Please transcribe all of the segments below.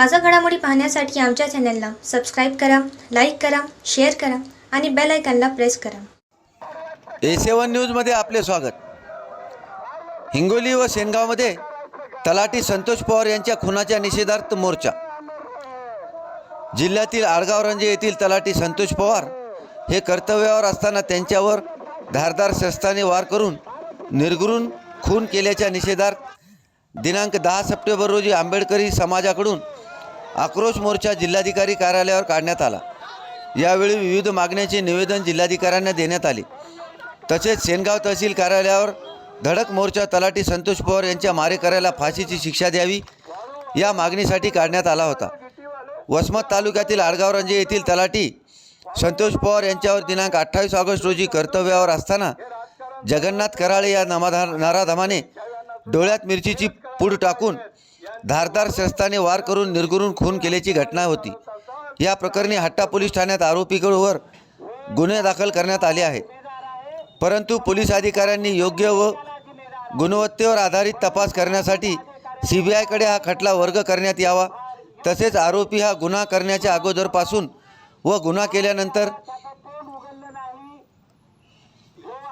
ताजा घडामोडी पाहण्यासाठी आमच्या चॅनलला सबस्क्राईब करा लाईक करा शेअर करा आणि बेल आयकॉनला प्रेस करा. ए सेवन न्यूजमध्ये आपले स्वागत. हिंगोली व शेनगावमध्ये तलाठी संतोष पवार यांच्या खुनाच्या निषेधार्थ मोर्चा. जिल्ह्यातील आडगावरंजे येथील तलाठी संतोष पवार हे कर्तव्यावर असताना त्यांच्यावर धारदार शस्त्राने वार करून निर्गुरून खून केल्याच्या निषेधार्थ दिनांक दहा सप्टेंबर रोजी आंबेडकरी समाजाकडून आक्रोश मोर्चा जिल्हाधिकारी कार्यालयावर काढण्यात आला. यावेळी विविध मागण्याचे निवेदन जिल्हाधिकाऱ्यांना देण्यात आले. तसेच सेनगाव तहसील कार्यालयावर धडक मोर्चा तलाठी संतोष पवार यांच्या मारेकऱ्याला फाशीची शिक्षा द्यावी या मागणीसाठी काढण्यात आला होता. वसमत तालुक्यातील आडगाव रंजे येथील तलाठी संतोष पवार यांच्यावर दिनांक अठ्ठावीस ऑगस्ट रोजी कर्तव्यावर असताना जगन्नाथ कराळे या नमाधा नाराधमाने डोळ्यात मिरचीची पूड टाकून धारदार शस्त्राने वार करून निर्गुरून खून केल्याची घटना होती. या प्रकरणी हट्टा पोलीस ठाण्यात आरोपीकडवर गुन्हे दाखल करण्यात आले आहेत. परंतु पोलीस अधिकाऱ्यांनी योग्य व गुणवत्तेवर आधारित तपास करण्यासाठी सी बी आयकडे हा खटला वर्ग करण्यात यावा. तसेच आरोपी हा गुन्हा करण्याच्या अगोदरपासून व गुन्हा केल्यानंतर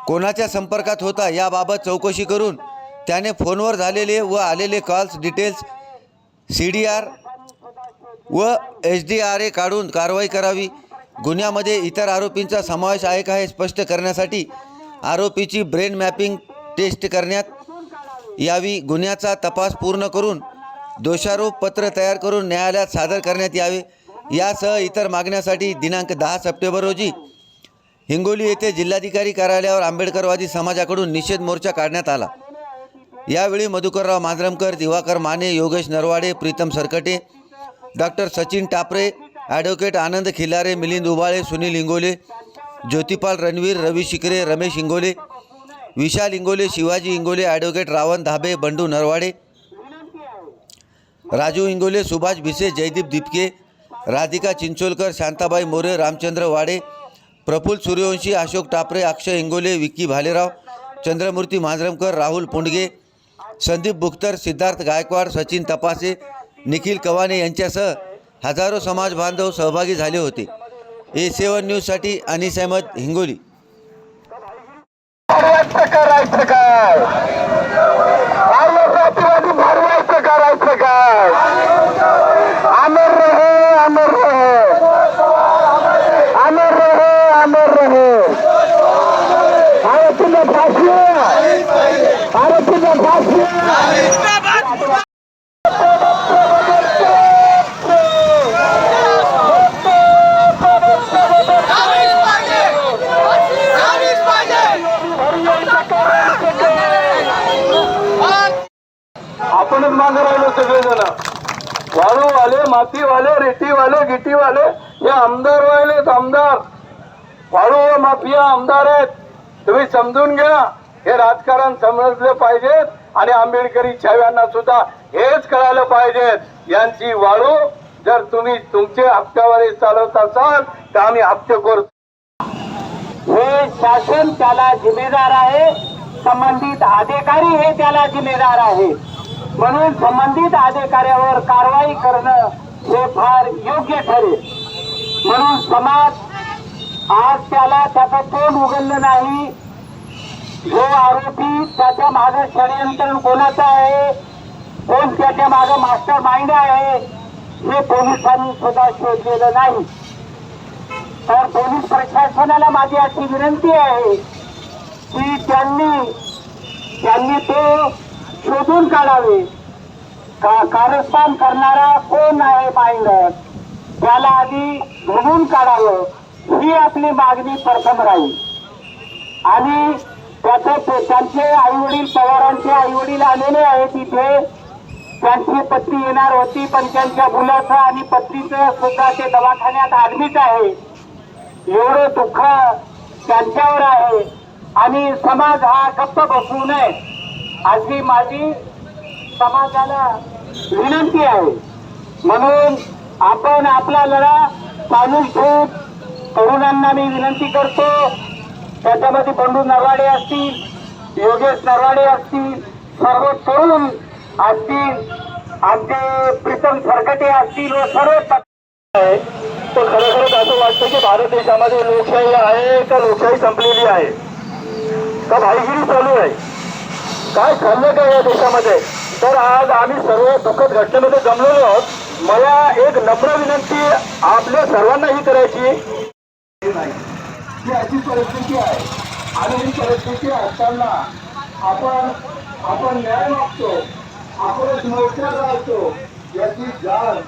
कोणाच्या संपर्कात होता याबाबत चौकशी करून त्याने फोनवर झालेले व आलेले calls details C D R व एच डी आर ए काढून कारवाई करावी. गुन्ह्यामध्ये इतर आरोपींचा समावेश आहे का हे स्पष्ट करण्यासाठी आरोपीची ब्रेन मॅपिंग टेस्ट करण्यात यावी. गुन्ह्याचा तपास पूर्ण करून दोषारोप पत्र तयार करून न्यायालयात सादर करण्यात यावे. यासह इतर मागण्यासाठी दिनांक दहा सप्टेंबर रोजी हिंगोली येथे जिल्हाधिकारी कार्यालयावर आंबेडकरवादी समाजाकडून निषेध मोर्चा काढण्यात आला. यावेळी Madhukarrao Manjaramkar Diwakar Mane Yogesh Narwade Pritam Sarkate doctor Sachin Tapre advocate Anand Khilare Milind Ubale Sunil Ingole Jyotipal Ranveer Ravi Shikre Ramesh Ingole Vishal Ingole Shivaji Ingole advocate Ravan Dhabe Bandu Narwade Raju Ingole Subhash Bhise Jaydeep Dipke Radhika Chincholkar Shantabai More Ramchandra Wade Praful Suryavanshi Ashok Tapre अक्षय इंगोले विक्की भालेराव चंद्रमूर्ती मांजरमकर राहुल पुंडगे संदीप बुख्तर सिद्धार्थ गायकवाड सचिन तपासे निखिल कवाने यांच्यासह हजारो समाज बांधव सहभागी झाले होते. ए सेवन न्यूजसाठी अनिस अहमद हिंगोली. आपणच मागे राहिलो सगळेजण. वाळूवाले मातीवाले रेतीवाले गिटीवाले हे आमदार व्हायलेत आमदार. वाळू व माफिया आमदार आहेत. तुम्ही समजून घ्या. हे राजकारण समजलं पाहिजेत आणि आंबेडकरी छाव्यांना सुद्धा हेच कळालं पाहिजेत. यांची वाळू जर तुम्ही तुमचे हप्त्यावर चालवत असाल तर आम्ही हप्ते करतो हे शासन त्याला जिम्मेदार आहे. संबंधित अधिकारी हे त्याला जिम्मेदार आहे. म्हणून संबंधित अधिकाऱ्यावर कारवाई करणं हे फार योग्य ठरेल. म्हणून समाज आज त्याला त्याचं तोंड उघडलं नाही. जो आरोपी त्याच्यामागे षडयंत्र कोणाचं आहे कोण त्याच्यामागे मास्टर माइंड आहे हे पोलिसांनी सुद्धा शोधलेलं नाही. तर पोलीस प्रशासनाला माझी अशी विनंती आहे की त्यांनी त्यांनी ते शोधून काढावे. का कारस्थान करणारा कोण आहे माइंडर? त्याला आधी घडून काढावं. ही आपली मागणी प्रथम राहील. आणि त्याचं त्यांचे आई वडील पवारांचे आई वडील आलेले आहेत तिथे त्यांची पत्नी येणार होती पण त्यांच्या मुलाचं आणि पत्नीचं सुद्धा ते दवाखान्यात ऍडमिट आहे. एवढं दुःख त्यांच्यावर आहे. आणि समाज हा गप्प बसवू नये. अशी माझी समाजाला विनंती आहे. म्हणून आपण आपला लढा चालू ठेवून तरुणांना मी विनंती करतो. त्याच्यामध्ये बंडू नरवाडे असतील योगेश नरवाडे असतील सर्व तरुण असतील आमचे प्रीतम सरकटे असतील व सर्व आहे तर खरोखरच असं वाटतं की भारत देशामध्ये लोकशाही आहे का लोकशाही संपलेली आहे? का भाईगिरी चालू आहे? काय चाललं काय या देशामध्ये? तर आज आम्ही सर्व दुःखद घटनेमध्ये जमलेलो आहोत. मला एक नम्र विनंती आपल्या सर्वांना ही करायची ही अशी परिस्थिती आहे आणि ही परिस्थिती असताना आपण आपण न्याय मागतो आपण मोर्चाला असतो याची जाण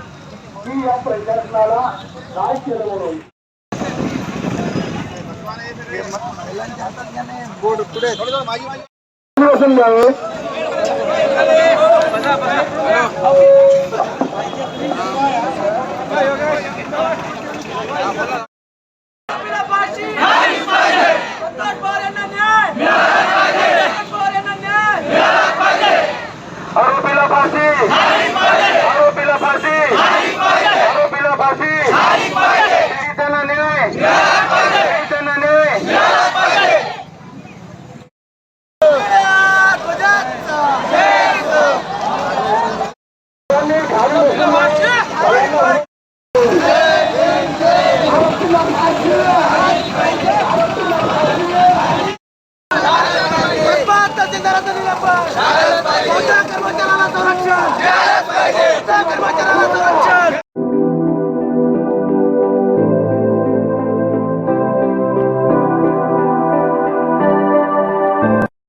की या प्रशासनाला काय केलं म्हणून बसून द्यावे आरोपीला फाशी! आरोपीला फाशी! आरोपीला फाशी! पीडितांना न्याय! पीडितांना न्याय! त्यांनी खाली